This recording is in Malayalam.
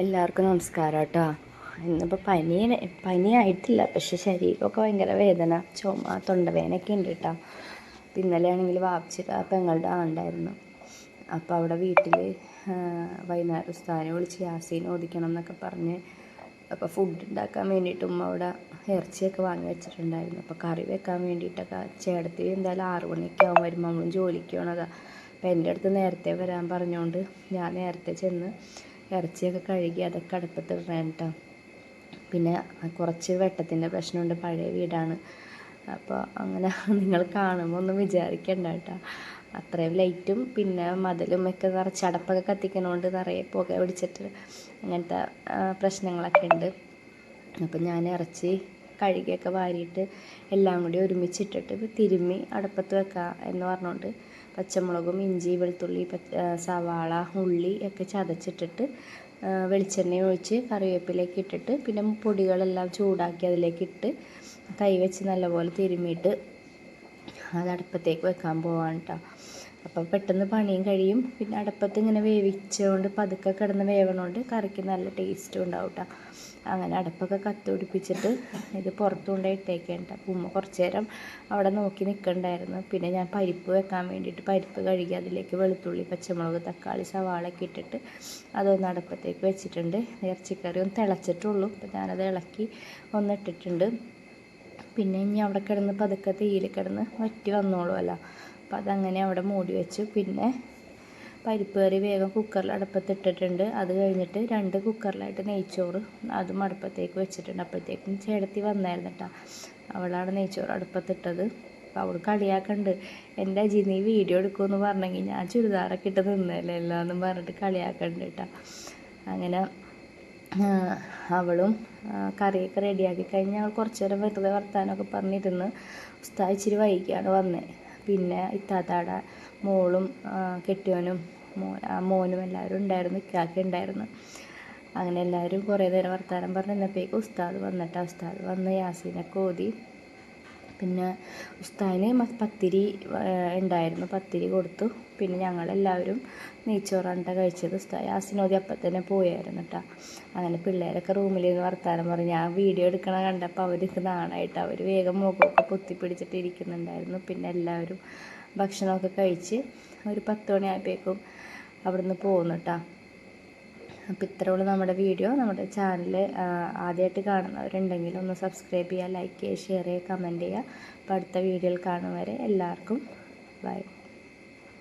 എല്ലാവർക്കും നമസ്കാരം കേട്ടോ ഇന്നിപ്പോൾ പനി പനിയായിട്ടില്ല പക്ഷെ ശരീരമൊക്കെ ഭയങ്കര വേദന ചുമ തൊണ്ടവേദനയൊക്കെ ഉണ്ട് കേട്ടോ. ഇന്നലെ ആണെങ്കിൽ വാപ്പിച്ചിട്ട് ആ പെങ്ങളുടെ ആണ്ടായിരുന്നു അപ്പോൾ അവിടെ വീട്ടിൽ വൈകുന്നേരം ഉസ്താനെ വിളിച്ച് യാസീൻ ഓദിക്കണം എന്നൊക്കെ പറഞ്ഞ് അപ്പോൾ ഫുഡ് ഉണ്ടാക്കാൻ വേണ്ടിയിട്ട് ഉമ്മ അവിടെ ഇറച്ചിയൊക്കെ വാങ്ങി വെച്ചിട്ടുണ്ടായിരുന്നു. അപ്പോൾ കറി വെക്കാൻ വേണ്ടിയിട്ടൊക്കെ ചേട്ടത്തി എന്തായാലും ആറു മണിയൊക്കെ ആകും വരുമ്പോൾ നമ്മളും ജോലിക്ക് പോകണതാണ് അപ്പോൾ എന്റെ അടുത്ത് നേരത്തെ വരാൻ പറഞ്ഞുകൊണ്ട് ഞാൻ നേരത്തെ ചെന്ന് ഇറച്ചിയൊക്കെ കഴുകി അതൊക്കെ അടുപ്പത്തിടണം കേട്ടോ പിന്നെ കുറച്ച് വെട്ടത്തിന്റെ പ്രശ്നമുണ്ട് പഴയ വീടാണ്. അപ്പോൾ അങ്ങനെ നിങ്ങൾ കാണുമ്പോൾ ഒന്നും വിചാരിക്കണ്ട കേട്ടോ അത്രയും ലൈറ്റും പിന്നെ മതിലും ഒക്കെ നിറച്ച് അടപ്പൊക്കെ കത്തിക്കണോണ്ട് നിറയെ പുക പിടിച്ചിട്ട് അങ്ങനത്തെ പ്രശ്നങ്ങളൊക്കെ ഉണ്ട്. അപ്പം ഞാൻ ഇറച്ചി കഴുകിയൊക്കെ വാരിയിട്ട് എല്ലാം കൂടി ഒരുമിച്ചിട്ടിട്ട് തിരുമ്മി അടുപ്പത്ത് വെക്കുക എന്ന് പറഞ്ഞുകൊണ്ട് പച്ചമുളകും ഇഞ്ചി വെളുത്തുള്ളി സവാള ഉള്ളി ഒക്കെ ചതച്ചിട്ടിട്ട് വെളിച്ചെണ്ണ ഒഴിച്ച് കറിവേപ്പിലേക്ക് ഇട്ടിട്ട് പിന്നെ പൊടികളെല്ലാം ചൂടാക്കി അതിലേക്ക് ഇട്ട് കൈ വെച്ച് നല്ലപോലെ തിരുമ്മിയിട്ട് അത് അടുപ്പത്തേക്ക് വെക്കാൻ പോവാണ് കേട്ടോ അപ്പോൾ പെട്ടെന്ന് പണിയും കഴിയും. പിന്നെ അടുപ്പത്ത് ഇങ്ങനെ വേവിച്ചുകൊണ്ട് പതുക്കെ കിടന്ന് വേവണോണ്ട് കറിക്ക് നല്ല ടേസ്റ്റും ഉണ്ടാവും കേട്ടോ അങ്ങനെ അടുപ്പൊക്കെ കത്തുപിടിപ്പിച്ചിട്ട് ഇത് പുറത്തു കൊണ്ടുപോയി ഇട്ടേക്കേണ്ട ഉമ്മ കുറച്ച് നേരം അവിടെ നോക്കി നിൽക്കണ്ടായിരുന്നു പിന്നെ ഞാൻ പരിപ്പ് വെക്കാൻ വേണ്ടിയിട്ട് പരിപ്പ് കഴുകി അതിലേക്ക് വെളുത്തുള്ളി പച്ചമുളക് തക്കാളി സവാളൊക്കെ ഇട്ടിട്ട് അതൊന്ന് അടുപ്പത്തേക്ക് വെച്ചിട്ടുണ്ട്. ഇറച്ചിക്കറി ഒന്ന് തിളച്ചിട്ടുള്ളൂ. അപ്പോൾ ഞാനത് ഇളക്കി ഒന്ന് ഇട്ടിട്ടുണ്ട്. പിന്നെ ഇനി അവിടെ കിടന്ന് പതുക്കെ തീയിൽ കിടന്ന് വറ്റി വന്നോളുമല്ലോ അപ്പോൾ അതങ്ങനെ അവിടെ മൂടി വെച്ചു. പിന്നെ പരിപ്പ് കറി വേഗം കുക്കറിൽ അടുപ്പത്തിട്ടിട്ടുണ്ട്. അത് കഴിഞ്ഞിട്ട് രണ്ട് കുക്കറിലായിട്ട് നെയ്ച്ചോറ് അതും അടുപ്പത്തേക്ക് വെച്ചിട്ടുണ്ട്. അപ്പോഴത്തേക്കും ചേട്ടത്തി വന്നായിരുന്നു കേട്ടോ അവളാണ് നെയ്ച്ചോറ് അടുപ്പത്തിട്ടത്. അപ്പോൾ അവൾ കളിയാക്കണ്ട്. എന്റെ അജി നീ വീഡിയോ എടുക്കുമെന്ന് പറഞ്ഞെങ്കിൽ ഞാൻ ചുരിദാറൊക്കെ ഇട്ട് നിന്നല്ലേ എല്ലാം പറഞ്ഞിട്ട് കളിയാക്കണ്ട് കേട്ടോ അങ്ങനെ അവളും കറിയൊക്കെ റെഡിയാക്കി കഴിഞ്ഞ് ഞങ്ങൾ കുറച്ച് നേരം വെറുതെ വർത്താനമൊക്കെ പറഞ്ഞിരുന്ന്. ഉസ്താദ് ഇച്ചിരി വൈകിയാണ് വന്നത് പിന്നെ ഇത്താത്താടെ മോളും കെട്ടിയോനും മോനും എല്ലാവരും ഉണ്ടായിരുന്നു ഇക്കാക്ക ഉണ്ടായിരുന്നു. അങ്ങനെ എല്ലാവരും കുറേ നേരം വർത്തമാനം പറഞ്ഞ് നിന്നപ്പോഴേക്കും ഉസ്താദ് വന്നിട്ട് ഉസ്താദ് വന്ന് യാസീനൊക്കെ ഓതി പിന്നെ ഉസ്താദിന് പത്തിരി ഉണ്ടായിരുന്നു. പത്തിരി കൊടുത്തു. പിന്നെ ഞങ്ങളെല്ലാവരും നെയ്ച്ചോറാണ് കഴിച്ചത്. ഉസ്താദ് യാസിനോദി അപ്പം തന്നെ പോയായിരുന്നു കേട്ടോ അങ്ങനെ പിള്ളേരൊക്കെ റൂമിൽ നിന്ന് വർത്താനം പറഞ്ഞ്. ഞാൻ വീഡിയോ എടുക്കണ കണ്ടപ്പോൾ അവർക്ക് നാണായിട്ട് അവർ വേഗം മുഖമൊക്കെ പൊത്തിപ്പിടിച്ചിട്ട് ഇരിക്കുന്നുണ്ടായിരുന്നു. പിന്നെ എല്ലാവരും ഭക്ഷണമൊക്കെ കഴിച്ച് ഒരു പത്ത് മണിയായപ്പോഴേക്കും അവിടുന്ന് പോകുന്നു കേട്ടോ അപ്പോൾ ഇത്രയുള്ള നമ്മുടെ വീഡിയോ. നമ്മുടെ ചാനൽ ആദ്യമായിട്ട് കാണുന്നവരുണ്ടെങ്കിൽ ഒന്ന് സബ്സ്ക്രൈബ് ചെയ്യുക ലൈക്ക് ചെയ്യുക ഷെയർ ചെയ്യുക കമന്റ് ചെയ്യുക. അപ്പോൾ അടുത്ത വീഡിയോയിൽ കാണും വരെ എല്ലാവർക്കും ബൈ